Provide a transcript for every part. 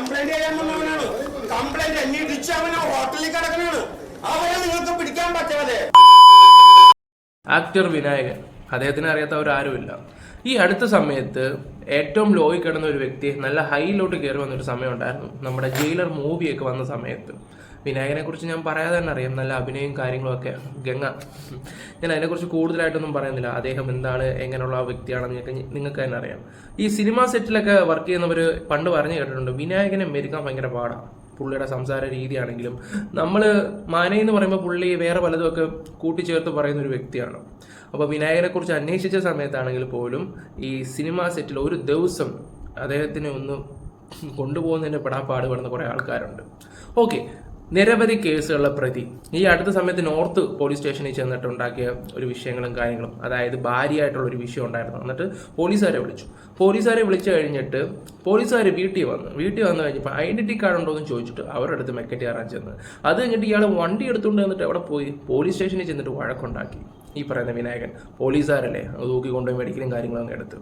Complaint ചെയ്യാൻ വന്നവനാണ്. Complaint അന്വേഷിച്ച് അവൻ അവനെ ഹോട്ടലിൽ കിടക്കണാണ്. അവനെ നിങ്ങൾക്ക് പിടിക്കാൻ പറ്റാതെ. ആക്ടർ വിനായകൻ. അദ്ദേഹത്തിന് അറിയാത്തവരാരുമില്ല ഈ അടുത്ത സമയത്ത് ഏറ്റവും ലോയിൽ കിടന്ന ഒരു വ്യക്തി നല്ല ഹൈയിലോട്ട് കയറി വന്നൊരു സമയം ഉണ്ടായിരുന്നു. നമ്മുടെ ജയിലർ മൂവിയൊക്കെ വന്ന സമയത്ത്. വിനായകനെ കുറിച്ച് ഞാൻ പറയാതെ തന്നെ അറിയാം. നല്ല അഭിനയം കാര്യങ്ങളൊക്കെ. ഗംഗ. ഞാൻ അതിനെക്കുറിച്ച് കൂടുതലായിട്ടൊന്നും പറയുന്നില്ല. അദ്ദേഹം എന്താണ് എങ്ങനെയുള്ള ആ വ്യക്തിയാണെന്ന് നിങ്ങൾക്ക് നിങ്ങൾക്ക് തന്നെ അറിയാം. ഈ സിനിമാ സെറ്റിലൊക്കെ വർക്ക് ചെയ്യുന്നവർ പണ്ട് പറഞ്ഞു കേട്ടിട്ടുണ്ട് വിനായകനെ മെരുക്കാൻ ഭയങ്കര പാടാണ് പുള്ളിയുടെ സംസാര രീതിയാണെങ്കിലും നമ്മൾ മാനയെന്ന് എന്ന് പറയുമ്പോൾ പുള്ളി വേറെ പലതുമൊക്കെ കൂട്ടിച്ചേർത്ത് പറയുന്ന ഒരു വ്യക്തിയാണ്. അപ്പോൾ വിനായകനെക്കുറിച്ച് അന്വേഷിച്ച സമയത്താണെങ്കിൽ പോലും ഈ സിനിമാ സെറ്റിൽ ഒരു ദിവസം അദ്ദേഹത്തിനെ ഒന്ന് കൊണ്ടുപോകുന്നതിന്റെ പെടാപ്പാട് പെടുന്ന കുറേ ആൾക്കാരുണ്ട്. ഓക്കെ. നിരവധി കേസുകളിലെ പ്രതി. ഈ അടുത്ത സമയത്ത് നോർത്ത് പോലീസ് സ്റ്റേഷനിൽ ചെന്നിട്ട് ഉണ്ടാക്കിയ ഒരു വിഷയങ്ങളും കാര്യങ്ങളും അതായത് ഭാര്യയായിട്ടുള്ള ഒരു വിഷയം ഉണ്ടായിരുന്നു. എന്നിട്ട് പോലീസുകാരെ വിളിച്ചു. പോലീസുകാരെ വിളിച്ചു കഴിഞ്ഞിട്ട് പോലീസുകാർ വീട്ടിൽ വന്നു വീട്ടിൽ വന്നു കഴിഞ്ഞപ്പോൾ ഐഡന്റിറ്റി കാർഡ് ഉണ്ടോ എന്ന് ചോദിച്ചിട്ട് അവരുടെ അടുത്ത് മെക്കറ്റ് കയറാൻ ചെന്ന്. അത് കഴിഞ്ഞിട്ട് ഇയാൾ വണ്ടി എടുത്തുകൊണ്ട് വന്നിട്ട് അവിടെ പോയി? പോലീസ് സ്റ്റേഷനിൽ ചെന്നിട്ട് വഴക്കുണ്ടാക്കി. ഈ പറയുന്ന വിനായകൻ. പോലീസുകാരല്ലേ? അത് തൂക്കി കൊണ്ടുപോയി മെഡിക്കലും കാര്യങ്ങളും അങ്ങ് എടുത്ത്.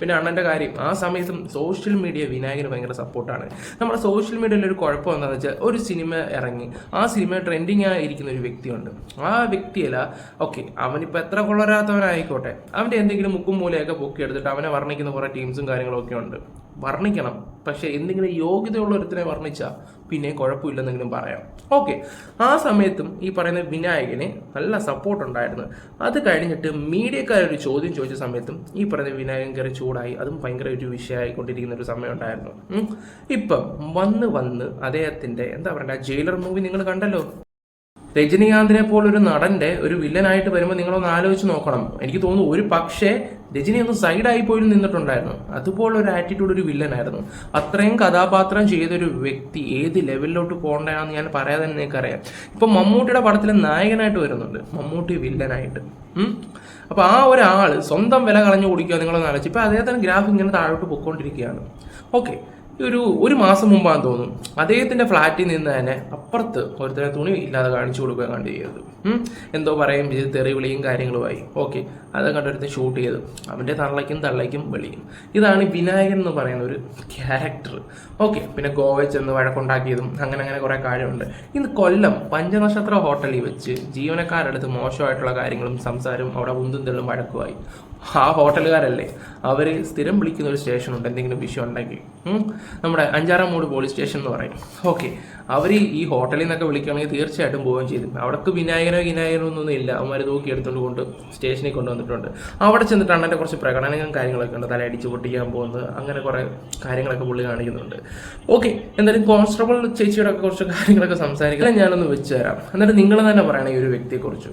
പിന്നെ അണ്ണന്റെ കാര്യം ആ സമയത്തും സോഷ്യൽ മീഡിയ വിനായകന് ഭയങ്കര സപ്പോർട്ടാണ് നമ്മുടെ സോഷ്യൽ മീഡിയയിൽ ഒരു കുഴപ്പം എന്താണെന്ന് വെച്ചാൽ ഒരു സിനിമ ഇറങ്ങി ആ സിനിമ ട്രെൻഡിങ് ആയിരിക്കുന്ന ഒരു വ്യക്തിയുണ്ട്. ആ വ്യക്തിയല്ല ഓക്കെ അവനിപ്പോൾ എത്ര കൊള്ളരാത്തവനായിക്കോട്ടെ. അവന്റെ എന്തെങ്കിലും മുക്കും മൂലയൊക്കെ പൊക്കിയെടുത്തിട്ട് അവനെ വർണിക്കുന്ന കുറേ ടീംസും കാര്യങ്ങളൊക്കെ ഉണ്ട്. വർണിക്കണം. പക്ഷേ എന്തെങ്കിലും യോഗ്യതയുള്ള ഒരുത്തിനെ വർണിച്ചാൽ പിന്നെ കുഴപ്പമില്ലെന്നെങ്കിലും പറയാം. ഓക്കെ. ആ സമയത്തും ഈ പറയുന്ന വിനായകന് നല്ല സപ്പോർട്ട് ഉണ്ടായിരുന്നു. അത് കഴിഞ്ഞിട്ട് മീഡിയക്കാരൊരു ചോദ്യം ചോദിച്ച സമയത്തും ഈ പറയുന്ന വിനായകൻ കയറി ചൂടായി. അതും ഭയങ്കര ഒരു വിഷയമായിക്കൊണ്ടിരിക്കുന്ന ഒരു സമയം ഉണ്ടായിരുന്നു. ഇപ്പം വന്ന് വന്ന് അദ്ദേഹത്തിന്റെ എന്താ പറയുക ജയിലർ മൂവി നിങ്ങൾ കണ്ടല്ലോ? രജനീകാന്തിനെ പോലൊരു നടന്റെ ഒരു വില്ലനായിട്ട് വരുമ്പോൾ നിങ്ങളൊന്ന് ആലോചിച്ച് നോക്കണം. എനിക്ക് തോന്നുന്നു ഒരു പക്ഷേ രജനി ഒന്ന് സൈഡായി പോലും നിന്നിട്ടുണ്ടായിരുന്നു. അതുപോലെ ഒരു ആറ്റിറ്റ്യൂഡ് ഒരു വില്ലനായിരുന്നു. അത്രയും കഥാപാത്രം ചെയ്തൊരു വ്യക്തി ഏത് ലെവലിലോട്ട് പോകണ്ടെന്ന് ഞാൻ പറയാതെ തന്നെ നിങ്ങൾക്കറിയാം. ഇപ്പൊ മമ്മൂട്ടിയുടെ പടത്തിൽ നായകനായിട്ട് വരുന്നുണ്ട്. മമ്മൂട്ടി വില്ലനായിട്ട്. അപ്പോൾ അപ്പൊ ആ ഒരാൾ സ്വന്തം വില കളഞ്ഞു കുടിക്കുക നിങ്ങളൊന്ന് ആലോചിച്ച്. ഇപ്പൊ അദ്ദേഹത്തിന് ഗ്രാഫ് ഇങ്ങനെ താഴോട്ട് പൊയ്ക്കൊണ്ടിരിക്കുകയാണ് ഓക്കെ. ഒരു ഒരു മാസം മുമ്പാന്ന് തോന്നുന്നു. അദ്ദേഹത്തിന്റെ ഫ്ലാറ്റിൽ നിന്ന് തന്നെ അപ്പുറത്ത് ഒരുത്തരെ തുണി ഇല്ലാതെ കാണിച്ചു കൊടുക്കുക കണ്ട് ചെയ്തത്. എന്തോ പറയും തെറി വിളിയും കാര്യങ്ങളുമായി. ഓക്കെ. അത് കണ്ടൊരുത്തൻ ഷൂട്ട് ചെയ്തു. അവന്റെ തള്ളയ്ക്കും തള്ളയ്ക്കും വെളിയും. ഇതാണ് വിനായകൻ എന്ന് പറയുന്ന ഒരു ക്യാരക്ടർ ഓക്കെ. പിന്നെ ഗോവയിൽ ചെന്ന് വഴക്കുണ്ടാക്കിയതും അങ്ങനെ അങ്ങനെ കുറേ കാര്യമുണ്ട്. ഇന്ന് കൊല്ലം പഞ്ചനക്ഷത്ര ഹോട്ടലിൽ വെച്ച് ജീവനക്കാരടുത്ത് മോശമായിട്ടുള്ള കാര്യങ്ങളും സംസാരവും അവിടെ ഉന്തും തെള്ളും വഴക്കുമായി. ആ ഹോട്ടലുകാരല്ലേ? അവർ സ്ഥിരം വിളിക്കുന്ന ഒരു സ്റ്റേഷൻ ഉണ്ട് എന്തെങ്കിലും വിഷയം ഉണ്ടെങ്കിൽ. നമ്മുടെ അഞ്ചാറാം മൂട് പോലീസ് സ്റ്റേഷൻ എന്ന് പറയും. ഓക്കെ അവർ ഈ ഹോട്ടലിൽ നിന്നൊക്കെ വിളിക്കുകയാണെങ്കിൽ തീർച്ചയായിട്ടും പോവുകയും ചെയ്തു അവിടേക്ക് വിനായകനോ വിനായകനോ ഒന്നും ഇല്ല. അവന്മാർ തൂക്കി എടുത്തുകൊണ്ട് കൊണ്ട് സ്റ്റേഷനിൽ കൊണ്ടുവന്നിട്ടുണ്ട്. അവിടെ ചെന്നിട്ട് അണ്ണന്റെ കുറച്ച് പ്രകടനങ്ങളും കാര്യങ്ങളൊക്കെ ഉണ്ട്. തല അടിച്ച് പൊട്ടിക്കാൻ പോകുന്നത്. അങ്ങനെ കുറേ കാര്യങ്ങളൊക്കെ പുള്ളി കാണിക്കുന്നുണ്ട്. ഓക്കെ എന്തായാലും കോൺസ്റ്റബിൾ ചേച്ചിയുടെ ഒക്കെ കുറച്ച് കാര്യങ്ങളൊക്കെ സംസാരിക്കാൻ ഞാനൊന്ന് വെച്ച് തരാം. എന്നിട്ട് നിങ്ങൾ തന്നെ പറയണം ഈ ഒരു വ്യക്തിയെക്കുറിച്ച്.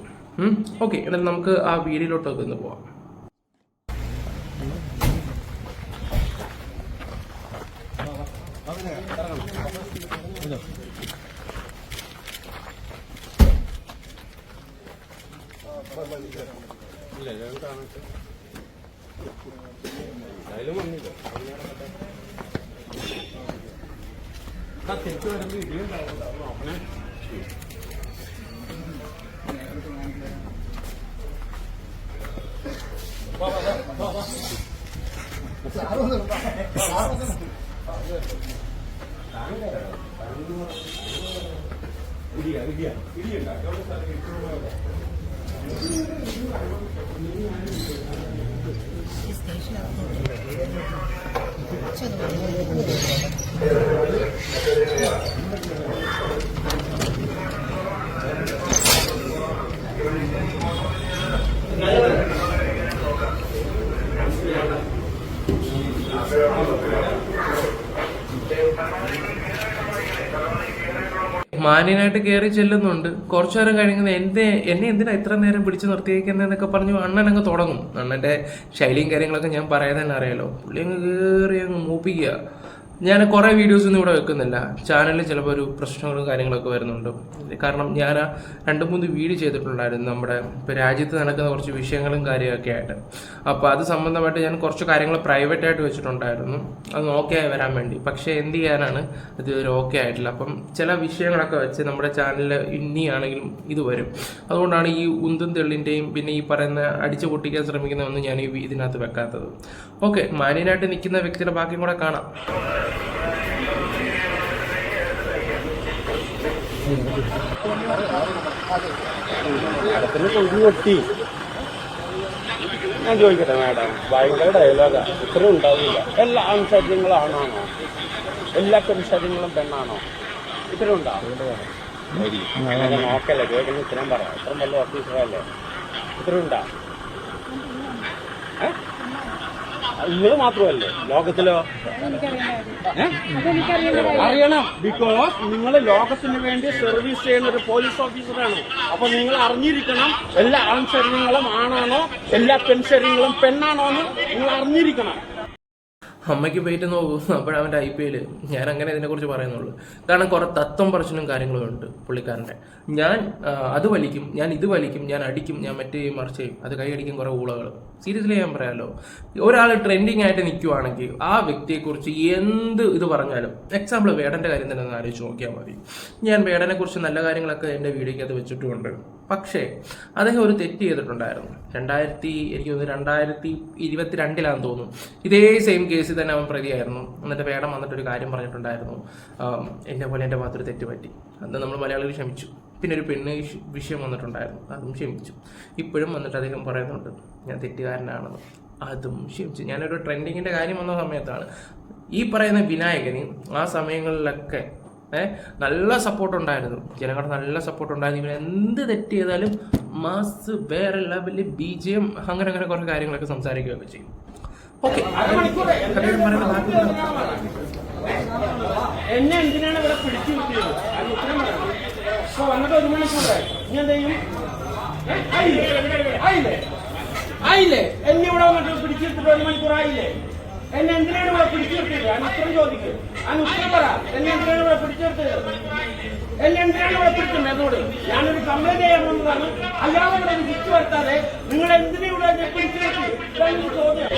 ഓക്കെ എന്നിട്ട് നമുക്ക് ആ വീഡിയോയിലോട്ടൊക്കെ ഒന്ന് പോവാം. തിരിച്ചു വരുമ്പോൾ ഇടിയും ഉണ്ടാവും നോക്കണേ 这都。മാന്യനായിട്ട് കയറി ചെല്ലുന്നുണ്ട്. കുറച്ചു നേരം കഴിയുന്നത് എന്തേ എന്നെ എന്തിനാ ഇത്ര നേരം പിടിച്ചു നിർത്തിയേക്കുന്നതെന്നൊക്കെ പറഞ്ഞു അണ്ണൻ അങ്ങ് തുടങ്ങും. അണ്ണന്റെ ശൈലിയും കാര്യങ്ങളൊക്കെ ഞാൻ പറയാൻ തന്നെ അറിയാലോ. പുള്ളി അങ്ങ് കയറി അങ്ങ് മൂപ്പിക്കുക. ഞാൻ കുറേ വീഡിയോസ് ഒന്നും ഇവിടെ വെക്കുന്നില്ല. ചാനലിൽ ചിലപ്പോൾ ഒരു പ്രശ്നങ്ങളും കാര്യങ്ങളൊക്കെ വരുന്നുണ്ട്. കാരണം ഞാൻ രണ്ട് മൂന്ന് വീഡിയോ ചെയ്തിട്ടുണ്ടായിരുന്നു നമ്മുടെ ഇപ്പോൾ രാജ്യത്ത് നടക്കുന്ന കുറച്ച് വിഷയങ്ങളും കാര്യമൊക്കെ ആയിട്ട്. അപ്പോൾ അത് സംബന്ധമായിട്ട് ഞാൻ കുറച്ച് കാര്യങ്ങൾ പ്രൈവറ്റ് ആയിട്ട് വെച്ചിട്ടുണ്ടായിരുന്നു. അത് ഓക്കെ ആയി വരാൻ വേണ്ടി. പക്ഷേ എന്ത് ചെയ്യാനാണ്? ഇതുവരെ ഓക്കെ ആയിട്ടില്ല. അപ്പം ചില വിഷയങ്ങളൊക്കെ വെച്ച് നമ്മുടെ ചാനലിൽ ഇനിയാണെങ്കിലും ഇത് വരും. അതുകൊണ്ടാണ് ഈ ഉന്തും തെള്ളിന്റെയും പിന്നെ ഈ പറയുന്ന അടിച്ചു പൊട്ടിക്കാൻ ശ്രമിക്കുന്ന ഒന്നും ഞാൻ ഈ ഇതിനകത്ത് വെക്കാത്തത്. ഓക്കെ മാന്യനായിട്ട് നിൽക്കുന്ന വ്യക്തിയുടെ ബാക്കിയും കൂടെ കാണാം. അതിന് തൊഴിൽ കൊട്ടി. ഞാൻ ചോദിക്കട്ടെ മാഡം? ഭയങ്കര ഡയലോഗാ ഇത്രയും ഉണ്ടാവില്ല. എല്ലാ ആൺശര്യങ്ങളും ആണാണോ എല്ലാ പെൺശര്യങ്ങളും പെണ്ണാണോ? ഇത്രയും ഉണ്ടാവും നോക്കല്ലേ ചോദിക്കുന്ന ഇത്രയും പറയാം. ഇത്രയും വലിയ ഓഫീസറല്ലേ ഇത്രയും ഉണ്ടാ? നിങ്ങൾ മാത്രമല്ലേ? ലോകത്തിലോ? അറിയണം. ബിക്കോസ് നിങ്ങൾ ലോകത്തിന് വേണ്ടി സർവീസ് ചെയ്യുന്ന ഒരു പോലീസ് ഓഫീസറാണ് അപ്പൊ നിങ്ങൾ അറിഞ്ഞിരിക്കണം എല്ലാ ആൺശരീരങ്ങളും ആണാണോ എല്ലാ പെൺശരീരങ്ങളും പെണ്ണാണോ എന്ന് നിങ്ങൾ അറിഞ്ഞിരിക്കണം. അമ്മയ്ക്ക് പോയിട്ട് നോക്കും. അപ്പോഴവന്റെ ഐ പി എൽ ഞാൻ അങ്ങനെ ഇതിനെക്കുറിച്ച് പറയുന്നുള്ളൂ. കാരണം കുറെ തത്വം പറച്ചിലും കാര്യങ്ങളും ഉണ്ട് പുള്ളിക്കാരന്റെ. ഞാൻ അത് വലിക്കും ഞാൻ ഇത് വലിക്കും ഞാൻ അടിക്കും ഞാൻ മറ്റേ മറിച്ച് ചെയ്യും. അത് കൈയടിക്കും കുറേ ഊളകൾ സീരിയസ്ലി ഞാൻ പറയാമല്ലോ ഒരാൾ ട്രെൻഡിങ് ആയിട്ട് നിൽക്കുവാണെങ്കിൽ ആ വ്യക്തിയെക്കുറിച്ച് എന്ത് ഇത് പറഞ്ഞാലും എക്സാമ്പിൾ വേടന്റെ കാര്യം തന്നെ ഒന്ന് ആലോചിച്ച് നോക്കിയാൽ മതി. ഞാൻ വേടനെക്കുറിച്ച് നല്ല കാര്യങ്ങളൊക്കെ എന്റെ വീഡിയോയ്ക്കകത്ത് വെച്ചിട്ടുമുണ്ട്. പക്ഷേ അദ്ദേഹം ഒരു തെറ്റ് ചെയ്തിട്ടുണ്ടായിരുന്നു. രണ്ടായിരത്തി എനിക്ക് തോന്നുന്നു രണ്ടായിരത്തി ഇരുപത്തിരണ്ടിലാണെന്ന് തോന്നുന്നു. ഇതേ സെയിം കേസിൽ തന്നെ അവൻ പ്രതിയായിരുന്നു. എന്നിട്ട് വന്നിട്ട് ഒരു കാര്യം പറഞ്ഞിട്ടുണ്ടായിരുന്നു. എന്നെ പോലെ എന്റെ ഭാഗത്തൊരു തെറ്റ് പറ്റി അന്ന് നമ്മൾ മലയാളികൾ ക്ഷമിച്ചു. പിന്നെ ഒരു പെണ്ണ് വിഷയം വന്നിട്ടുണ്ടായിരുന്നു. അതും ക്ഷമിച്ചു. ഇപ്പോഴും വന്നിട്ട് അദ്ദേഹം പറയുന്നുണ്ട് ഞാൻ തെറ്റുകാരനാണെന്ന് അതും ക്ഷമിച്ചു. ഞാനൊരു ട്രെൻഡിങ്ങിന്റെ കാര്യം വന്ന സമയത്താണ്. ഈ പറയുന്ന വിനായകന് ആ സമയങ്ങളിലൊക്കെ നല്ല സപ്പോർട്ട് ഉണ്ടായിരുന്നു ജനങ്ങളുടെ നല്ല സപ്പോർട്ട് ഉണ്ടായിരുന്നു ഇവൻ എന്ത് തെറ്റ് ചെയ്താലും മാസ് വേറെ ലെവലിൽ ബി ജെ എം അങ്ങനെ അങ്ങനെ കുറേ കാര്യങ്ങളൊക്കെ സംസാരിക്കുകയൊക്കെ ചെയ്യും. ഓക്കെ. എന്നെ എന്തിനാണ് ഇവിടെ പിടിച്ചു കിട്ടിയത്? അത് ഉത്തരം പറയണം. ഇപ്പൊ വന്നിട്ട് ഒരു മണിക്കൂറായി ഇനി എന്ത് ചെയ്യും? ആയില്ലേ? ആയില്ലേ? എന്നെ ഇവിടെ വന്നിട്ട് പിടിച്ചു കിട്ടിട്ട് ഒരു മണിക്കൂറായില്ലേ എന്നെ എന്തിനാണ് ഇവിടെ പിടിച്ചു കിട്ടിയത്? അതിന് ഉത്തരം ചോദിക്കും. അതിന് ഉത്തരം പറ. എന്നെ എന്തിനാണ് ഇവിടെ പിടിച്ചു കിട്ടിയത്? എന്നെ എന്തിനാണ് ഇവിടെ പിടിച്ചത് എന്നോട്? ഞാനൊരു കംപ്ലൈന്റ് ചെയ്യാൻ വന്നതാണ്. അല്ലാതെ ഇവിടെ നിങ്ങൾ എന്തിനാ ഇവിടെ ചോദ്യം?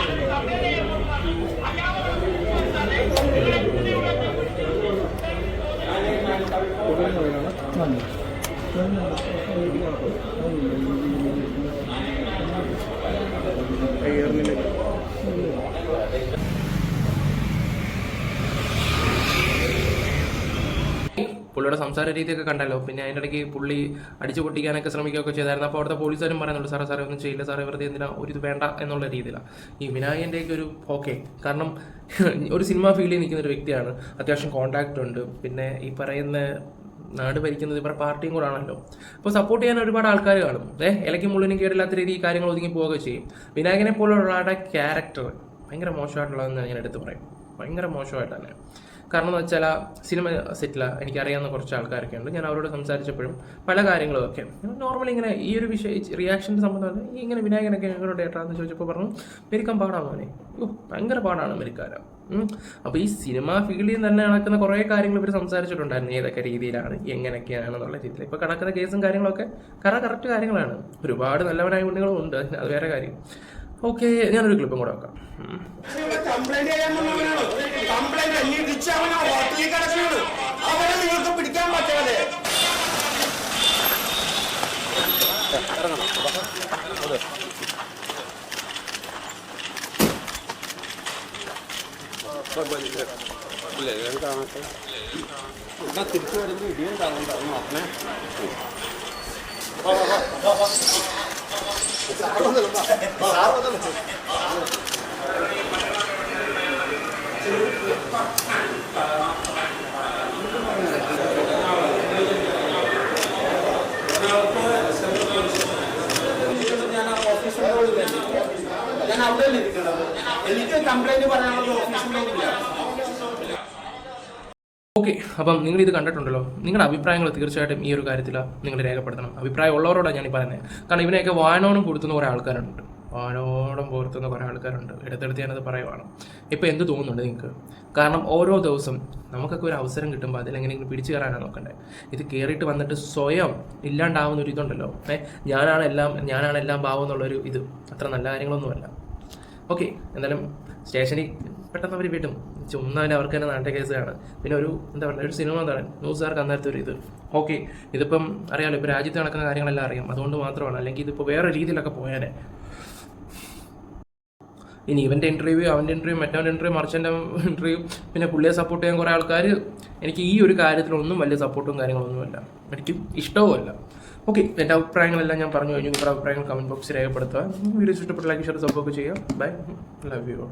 പുള്ളിയുടെ സംസാര രീതിയൊക്കെ കണ്ടല്ലോ. പിന്നെ അതിന്റെ ഇടയ്ക്ക് പുള്ളി അടിച്ചു പൊട്ടിക്കാനൊക്കെ ശ്രമിക്കുകയൊക്കെ ചെയ്തായിരുന്നു. അപ്പോൾ അവിടുത്തെ പോലീസുകാരും പറയുന്നുണ്ട് സാറേ സാറേ ഒന്നും ചെയ്യില്ല. സാറേ വെറുതെ എന്തിനാ? ഒരു ഇത് വേണ്ട എന്നുള്ള രീതിയിലാണ് ഈ വിനായകന്റെയൊക്കെ ഒരു ഓക്കെ. കാരണം ഒരു സിനിമ ഫീൽഡിൽ നിൽക്കുന്ന ഒരു വ്യക്തിയാണ്. അത്യാവശ്യം കോണ്ടാക്റ്റ് ഉണ്ട്. പിന്നെ ഈ പറയുന്ന നാട് ഭരിക്കുന്നത് ഇവരുടെ പാർട്ടിയും കൂടെ ആണല്ലോ. അപ്പോൾ സപ്പോർട്ട് ചെയ്യാൻ ഒരുപാട് ആൾക്കാർ കാണും. ഏഹ് ഇലയ്ക്ക് മുള്ളിനും കേടില്ലാത്ത രീതി ഈ കാര്യങ്ങൾ ഒതുങ്ങി പോവുകയൊക്കെ ചെയ്യും. വിനായകനെ പോലുള്ള ഒരാളുടെ ക്യാരക്ടർ ഭയങ്കര മോശമായിട്ടുള്ളതെന്ന് ഞാൻ എടുത്ത് പറയും. ഭയങ്കര മോശമായിട്ട് തന്നെ കാരണം എന്ന് വെച്ചാൽ സിനിമ സെറ്റില എനിക്കറിയാവുന്ന കുറച്ച് ആൾക്കാരൊക്കെ ഉണ്ട്. ഞാൻ അവരോട് സംസാരിച്ചപ്പോഴും പല കാര്യങ്ങളും ഒക്കെ നോർമലി ഇങ്ങനെ ഈ ഒരു വിഷയ റിയാക്ഷന്റെ സംബന്ധം ഇങ്ങനെ വിനായകനൊക്കെ എങ്ങനെ ഡേറ്റാന്ന് ചോദിച്ചപ്പോൾ പറഞ്ഞു മെരിക്കാൻ പാടാണ് മോനെ. ഓ ഭയങ്കര പാടാണ് മെരിക്കാരം അപ്പോൾ ഈ സിനിമ ഫീൽഡിൽ തന്നെ നടക്കുന്ന കുറേ കാര്യങ്ങൾ ഇവർ സംസാരിച്ചിട്ടുണ്ടായിരുന്നു. ഏതൊക്കെ രീതിയിലാണ് എങ്ങനെയൊക്കെയാണെന്നുള്ള രീതിയിൽ. ഇപ്പോൾ കടക്കുന്ന കേസും കാര്യങ്ങളൊക്കെ കറ കറക്റ്റ് കാര്യങ്ങളാണ്. ഒരുപാട് നല്ലവരായ കുട്ടികളും ഉണ്ട്. അത് വേറെ കാര്യം. ഓക്കെ ഞാനൊരു ക്ലിപ്പും കൂടെ വെക്കാം. തിരിച്ചു വരുമ്പോൾ ഇടിയും നോക്കണേ. ഞാൻ അവിടെ ഇരിക്കുന്നത് എനിക്ക് കംപ്ലൈന്റ് പറയാനുള്ള ഓഫീസിലൊന്നുമില്ല ഓക്കെ അപ്പം നിങ്ങൾ ഇത് കണ്ടിട്ടുണ്ടല്ലോ. നിങ്ങളുടെ അഭിപ്രായങ്ങൾ തീർച്ചയായിട്ടും ഈ ഒരു കാര്യത്തിൽ നിങ്ങൾ രേഖപ്പെടുത്തണം. അഭിപ്രായം ഉള്ളവരോടാണ് ഞാൻ പറയുന്നത് കാരണം ഇവനെയൊക്കെ വായനോടും കൊടുത്തുന്ന കുറേ ആൾക്കാരുണ്ട്. വായനോടും പുറത്തുന്ന കുറേ ആൾക്കാരുണ്ട്. ഇടത്തെടുത്ത് ഞാനത് പറയുവാണ്. ഇപ്പോൾ എന്ത് തോന്നുന്നുണ്ട് നിങ്ങൾക്ക്? കാരണം ഓരോ ദിവസം നമുക്കൊക്കെ ഒരു അവസരം കിട്ടുമ്പോൾ അതിലെങ്ങനെയെങ്കിലും പിടിച്ചു കയറാനാണ് നോക്കണ്ടേ? ഇത് കയറിയിട്ട് വന്നിട്ട് സ്വയം ഇല്ലാണ്ടാവുന്ന ഒരു ഇതുണ്ടല്ലോ. ഏ ഞാനാണ് എല്ലാം ഞാനാണ് എല്ലാം ഭാവം എന്നുള്ളൊരു ഇത്. അത്ര നല്ല കാര്യങ്ങളൊന്നുമല്ല. ഓക്കെ എന്തായാലും സ്റ്റേഷനിൽ പെട്ടെന്ന് അവർ വിടും ചുമ്മാ അവർക്ക് തന്നെ നാട്യ കേസാണ് പിന്നെ ഒരു എന്താ പറയുക ഒരു സിനിമ നടൻ ന്യൂസുകാർക്ക് അന്നേരത്തെ ഒരു ഇത്. ഓക്കെ ഇതിപ്പം അറിയാമല്ലോ ഇപ്പോൾ രാജ്യത്ത് നടക്കുന്ന കാര്യങ്ങളെല്ലാം അറിയാം. അതുകൊണ്ട് മാത്രമാണ്. അല്ലെങ്കിൽ ഇതിപ്പോൾ വേറെ രീതിയിലൊക്കെ പോയാലേ. ഇനി ഇവന്റെ ഇന്റർവ്യൂ അവന്റെ ഇന്റർവ്യൂ മറ്റവന്റെ ഇന്റർവ്യൂ മറിച്ചന്റെ ഇന്റർവ്യൂ പിന്നെ പുള്ളിയെ സപ്പോർട്ട് ചെയ്യാൻ കുറേ ആൾക്കാർ എനിക്ക് ഈ ഒരു കാര്യത്തിലൊന്നും വലിയ സപ്പോർട്ടും കാര്യങ്ങളൊന്നുമില്ല. എനിക്ക് ഇഷ്ടവുമല്ല. ഓക്കെ എന്റെ അഭിപ്രായങ്ങളെല്ലാം ഞാൻ പറഞ്ഞു കഴിഞ്ഞു. നിങ്ങളുടെ അഭിപ്രായങ്ങൾ കമന്റ് ബോക്സിൽ രേഖപ്പെടുത്തുക. വീഡിയോസ് ഇഷ്ടപ്പെട്ട ലൈക്ക് ഷെയർ സപ്പോർട്ട് ചെയ്യുക. Bye love you